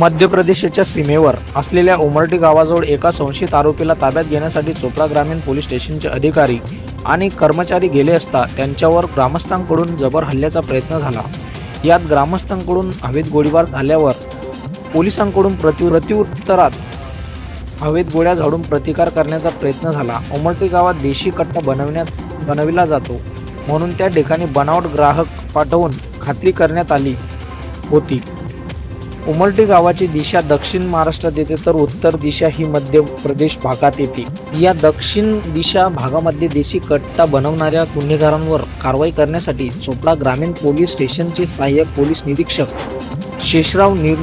मध्य प्रदेशच्या सीमेवर असलेल्या उमरटी गावाजवळ एका संशयित आरोपीला ताब्यात घेण्यासाठी चोपडा ग्रामीण पोलीस स्टेशनचे अधिकारी आणि कर्मचारी गेले असता त्यांच्यावर ग्रामस्थांकडून जबर हल्ल्याचा प्रयत्न झाला. यात ग्रामस्थांकडून हवेत गोळीबार झाल्यावर पोलिसांकडून प्रति प्रत्युत्तरात हवेत गोळ्या झाडून प्रतिकार करण्याचा प्रयत्न झाला. उमरटी गावात देशी कट्टा बनवण्यात बनविला जातो म्हणून त्या ठिकाणी बनावट ग्राहक पाठवून खात्री करण्यात आली होती. उमरटी गावाची दिशा दक्षिण महाराष्ट्रात येते तर उत्तर दिशा ही मध्य प्रदेश भागात येते. या दक्षिण दिशा भागामध्ये देशी कट्टा बनवणाऱ्या गुन्हेगारांवर कारवाई करण्यासाठी चोपडा ग्रामीण पोलीस स्टेशनचे सहाय्यक पोलीस निरीक्षक शेषराव निर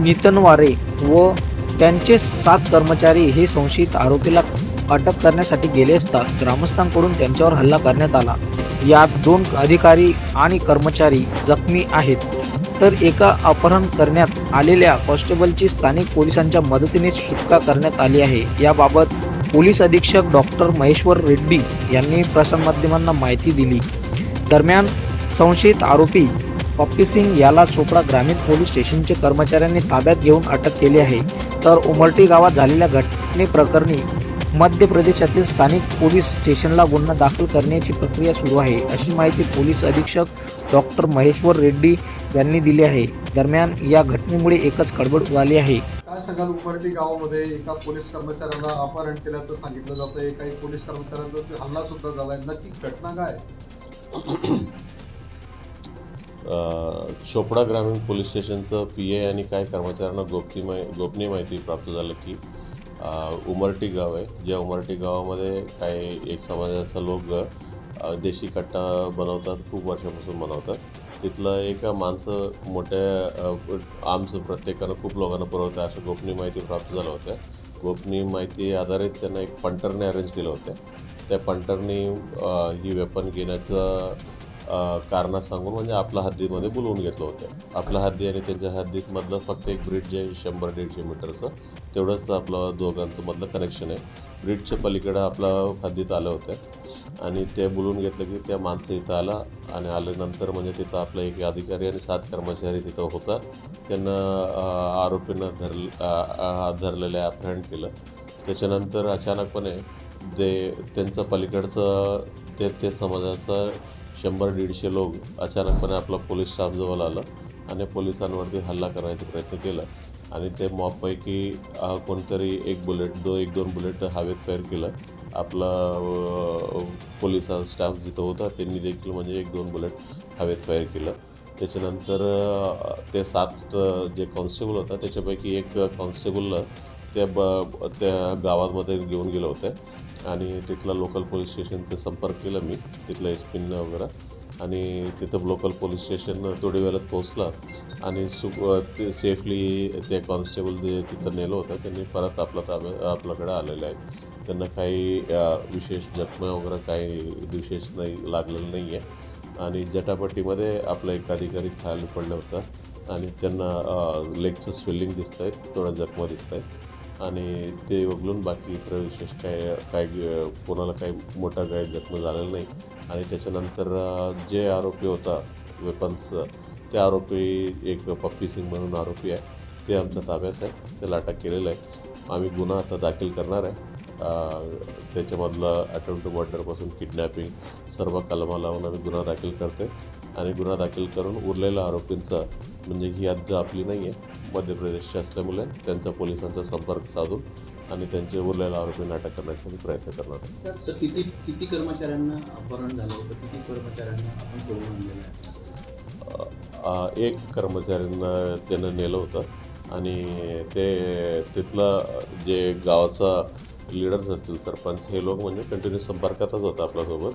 नितनवारे व त्यांचे सात कर्मचारी हे संशयित आरोपीला अटक करण्यासाठी गेले असता ग्रामस्थांकडून त्यांच्यावर हल्ला करण्यात आला. यात दोन अधिकारी आणि कर्मचारी जखमी आहेत. तर एका अपहरण करण्यात आलेल्या कॉन्स्टेबलची स्थानिक पोलिसांच्या मदतीने सुटका करण्यात आली आहे. याबाबत पोलीस अधीक्षक डॉक्टर महेश्वर रेड्डी यांनी प्रसारमाध्यमांना माहिती दिली. दरम्यान संशयित आरोपी पप्पी सिंग याला चोपडा ग्रामीण पोलीस स्टेशनचे कर्मचाऱ्यांनी ताब्यात घेऊन अटक केली आहे. तर उमरटी गावात झालेल्या घटनेप्रकरणी मध्य प्रदेशातील स्थानिक पोलीस स्टेशनला गुन्हा दाखल करण्याची प्रक्रिया सुरू आहे अशी माहिती पोलीस अधीक्षक डॉक्टर महेश्वर रेड्डी यांनी दिली आहे. दरम्यान या घटनेमुळे एकच खळबळ उडाली आहे. सांगाल उमरटी गावामध्ये? एका पोलीस कर्मचाऱ्याला अपहरण केल्याचं सांगितलं जातंय. काही पोलीस कर्मचाऱ्यांचा हल्ला सुद्धा झालाय. नक्की घटना काय चोपडा ग्रामीण पोलीस स्टेशनचं पी ए आणि काही कर्मचाऱ्यांना गोपनीय गोपनीय माहिती प्राप्त झालं की उमरटी गाव आहे. ज्या उमरटी गावामध्ये काही एक समाजाचा लोक देशी कट्टा बनवतात खूप वर्षापासून बनवतात. तिथलं एक माणसं मोठ्या आमचं प्रत्येकानं खूप लोकांना पुरवतं. अशा गोपनीय माहिती प्राप्त झाल्या होत्या. गोपनीय माहिती आधारित त्यांना एक पंटरने अरेंज केलं होतं. त्या पंटरनी ही वेपन घेण्याचं कारणं सांगून म्हणजे आपल्या हद्दीमध्ये बोलवून घेतलं होतं. आपल्या हद्दी आणि त्यांच्या हद्दीतमधलं फक्त एक ब्रिज आहे शंभर दीडशे मीटरचं तेवढंच आपलं दोघांचं मधलं कनेक्शन आहे. ब्रिजच्या पलीकडं आपला हद्दीत आलं होतं. आणि ते बोलून घेतलं की त्या माणसं इथं आला आणि आल्यानंतर म्हणजे तिथं आपला एक अधिकारी आणि सात कर्मचारी तिथं होता. त्यांना आरोपींना आरोपीनं धर धरलेलं अपहरण केलं. त्याच्यानंतर अचानकपणे ते त्यांचं पलीकडचं ते ते समाजाचं शंभर दीडशे लोक अचानकपणे आपला पोलीस स्टाफजवळ आलं आणि पोलिसांवरती हल्ला करायचा प्रयत्न केला. आणि ते मॉबपैकी कोणतरी एक बुलेट दो एक दोन बुलेट हवेत फायर केलं. आपला पोलिसां स्टाफ जिथं होता त्यांनी देखील म्हणजे एक दोन बुलेट हवेत फायर केलं. त्याच्यानंतर ते सात जे कॉन्स्टेबल होता त्याच्यापैकी एक कॉन्स्टेबल त्या ब त्या गावामध्ये घेऊन गेलं होतं. आणि तिथलं लोकल पोलीस स्टेशनचा संपर्क केला मी तिथलं एस पीनं वगैरे. आणि तिथं लोकल पोलीस स्टेशन थोडी वेळात पोहोचलं आणि सु ते सेफली ते कॉन्स्टेबल जे तिथं नेलं होतं त्यांनी परत आपला ताब्या आपल्याकडे आलेलं आहे त्यांना काही विशेष जखमा वगैरे काही विशेष नाही लागलेलं नाही आहे आणि जटापट्टीमध्ये आपला एक अधिकारी खाली पडलं होतं आणि त्यांना लेगचं स्वेलिंग दिसत आहेत थोडं जखमा दिसत आहेत आणि ते वगळून बाकी इतर विशेष काय काय कोणाला काही मोठा काय जखम झालेला नाही. आणि त्याच्यानंतर जे आरोपी होता वेपन्स ते आरोपी एक पप्पी सिंग म्हणून आरोपी आहे. ते आमच्या ताब्यात आहे. त्याला अटक केलेलं आहे. आम्ही गुन्हा आता दाखल करणार आहे. त्याच्यामधलं अटेम्प्ट टू मर्डरपासून किडनॅपिंग सर्व कलमा लावून आम्ही गुन्हा दाखल करते आणि गुन्हा दाखल करून उरलेल्या आरोपींचा म्हणजे ही हद्द आपली नाही आहे मध्य प्रदेशची असल्यामुळे त्यांचा पोलिसांचा संपर्क साधून आणि त्यांचे उरलेल्या आरोपींना अटक करण्याचा आम्ही प्रयत्न करणार आहे सर किती किती कर्मचाऱ्यांना अपहरण झालं होतं? किती कर्मचाऱ्यांना आपण आणलेलं आहे? एक कर्मचाऱ्यांना त्यानं नेलं होतं. आणि ते तिथलं जे गावाचा लीडर्स असतील सरपंच हे लोक म्हणजे कंटिन्यू संपर्कातच होतं आपल्यासोबत.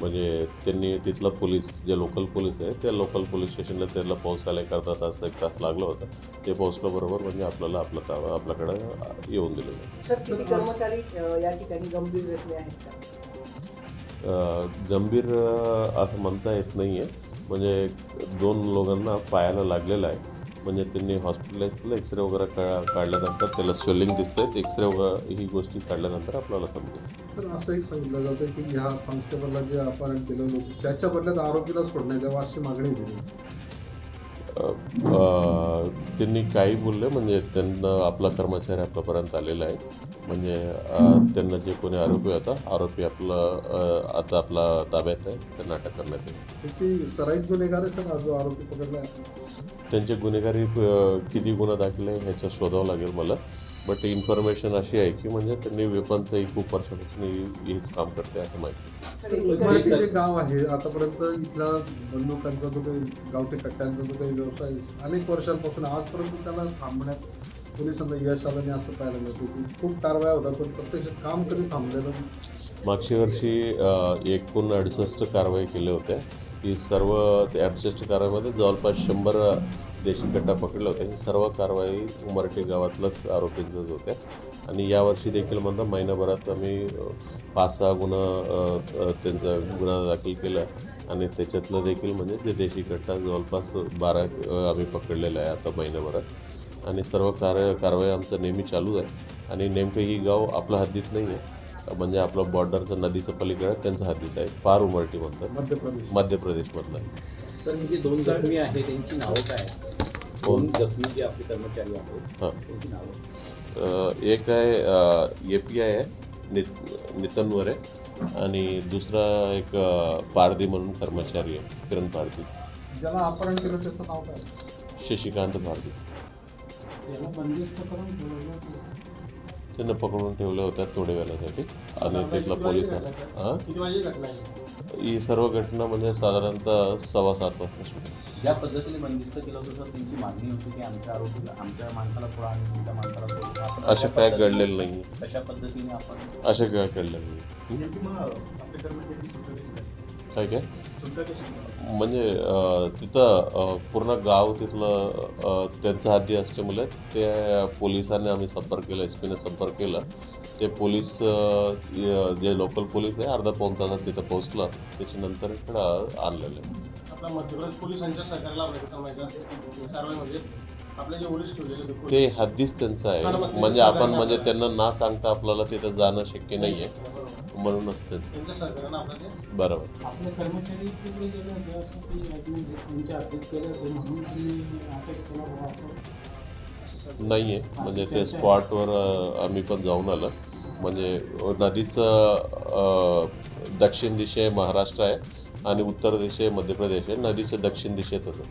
म्हणजे त्यांनी तिथला पोलीस जे लोकल पोलीस आहे त्या लोकल पोलीस स्टेशनला त्याला पोहोचायला एक अर्धा तास एक तास लागलं होतं. ते पोहोचल्याबरोबर म्हणजे आपल्याला आपलं ताबा आपल्याकडं येऊन दिलेलं कर्मचारी या ठिकाणी गंभीर जखमी आहेत का? गंभीर असं म्हणता येत नाही आहे म्हणजे दोन लोकांना पायाला लागलेलं आहे. म्हणजे त्यांनी हॉस्पिटलाइजला एक्सरे वगैरे का काढल्यानंतर त्याला स्वेलिंग दिसतंय. एक्सरे वगैरे ही गोष्टी काढल्यानंतर आपल्याला समजेल. सर असं एक सांगितलं जातं की ह्या कॉन्स्टेबलला जे अपहरण केलं होतं त्याच्या बदल्यात आरोपीला सोडण्यात अशी मागणी केली. त्यांनी काही बोलले म्हणजे त्यांना आपला कर्मचारी आपल्यापर्यंत आलेला आहे. म्हणजे त्यांना जे कोणी आरोपी होता आरोपी आपलं आता आपला ताब्यात आहे त्यांना अटक करण्यात येईल. त्याची सराईत गुन्हेगार आहे सर जो आरोपी पकडला आहे? त्यांचे गुन्हेगारी अ, किती गुन्हा दाखल आहे ह्याचं शोधावं लागेल मला. बट इन्फॉर्मेशन अशी आहे की म्हणजे त्यांनी वेपनचंही खूप वर्षापासून हेच काम करते असं माहिती गाव आहे. आतापर्यंत इथला बंदुकांचा जो काही गावठी कट्ट्यांचा जो काही व्यवसाय अनेक वर्षांपासून आजपर्यंत त्याला थांबण्यात पोलिसांना यश आलं नाही असं पाहायला मिळतं की खूप कारवाया होतात पण प्रत्यक्षात काम कधी थांबलेलं नाही. मागच्या वर्षी एकूण अडुसष्ट कारवाई केल्या होत्या. ही सर्व ते अडुसष्ट कारवाईमध्ये जवळपास शंभर देशी गट्टा पकडल्या होत्या. ही सर्व कारवाई उमरटे गावातल्याच आरोपींचंच होत्या. आणि यावर्षी देखील म्हणता महिनाभरात आम्ही पाच सहा गुन्हा त्यांचा गुन्हा दाखल केला. आणि त्याच्यातलं देखील म्हणजे ते देशी कट्टा जवळपास बारा आम्ही पकडलेला आहे आता महिन्याभरात आणि सर्व कार्य कारवाई आमचं नेहमी चालू आहे. आणि नेमकं ही गाव आपल्या हद्दीत नाही आहे. म्हणजे आपलं बॉर्डरचं नदीचं पलीकडे त्यांचं हद्दीत आहे. पार उमरटी म्हणतात. मध्य प्रदेश मध्य प्रदेशमधलं आहे. सर हे जे दोन जखमी आहेत त्यांची नावं काय? दोन जखमी जे आपले कर्मचारी आहेत हां. त्यांची नावं? अ, एक आहे ए पी आय आहे. नित नितनवर आहे. आणि दुसरा एक पारधी म्हणून कर्मचारी आहे किरण पारधी. ज्याला अपहरण केलं त्याचं नाव काय? शशिकांत पारधी. त्यांना पकडून ठेवल्या होत्या थोड्या वेळासाठी. आणि तिथला पोलीस हां ही सर्व घटना म्हणजे साधारणतः सव्वा सात वाजता सुरू. ज्या पद्धतीने बंदिस्त केलं होतं सर त्यांची मागणी होती की आमच्या आरोपीला आमच्या माणसाला सोडा आणि तुमच्या माणसाला सोडा. आपण असं कशा काय घडलेलं नाही कशा पद्धतीने आपण असं काय घडलेलं नाही काय काय म्हणजे तिथं पूर्ण गाव तिथलं अ, त्यांचं हद्दी असल्यामुळे ते पोलिसांनी आम्ही संपर्क केला एस पीने संपर्क केला. ते पोलीस जे लोकल पोलीस आहे अर्धा पाऊण तासात तिथं पोहोचला. त्याच्यानंतर इकडं आणलेलं आहे. पोलिसांच्या म्हणजे होते ते हद्दीच त्यांचं आहे. म्हणजे आपण म्हणजे त्यांना ना सांगता आपल्याला तिथं जाणं शक्य नाही आहे म्हणूनच त्यांचं त्यांच्या बरोबर. आपले कर्मचारी तिकडे गेले होते असं ते म्हणजे त्यांच्या अटक केलं होते म्हणून त्यांनी अटक केला बुवा असं. नाही आहे म्हणजे ते स्पॉटवर अ, आम्ही पण जाऊन आलं. म्हणजे नदीचं अ, दक्षिण दिशे महाराष्ट्र आहे आणि उत्तर दिशे मध्य प्रदेश आहे. नदीच्या दक्षिण दिशेत होतं.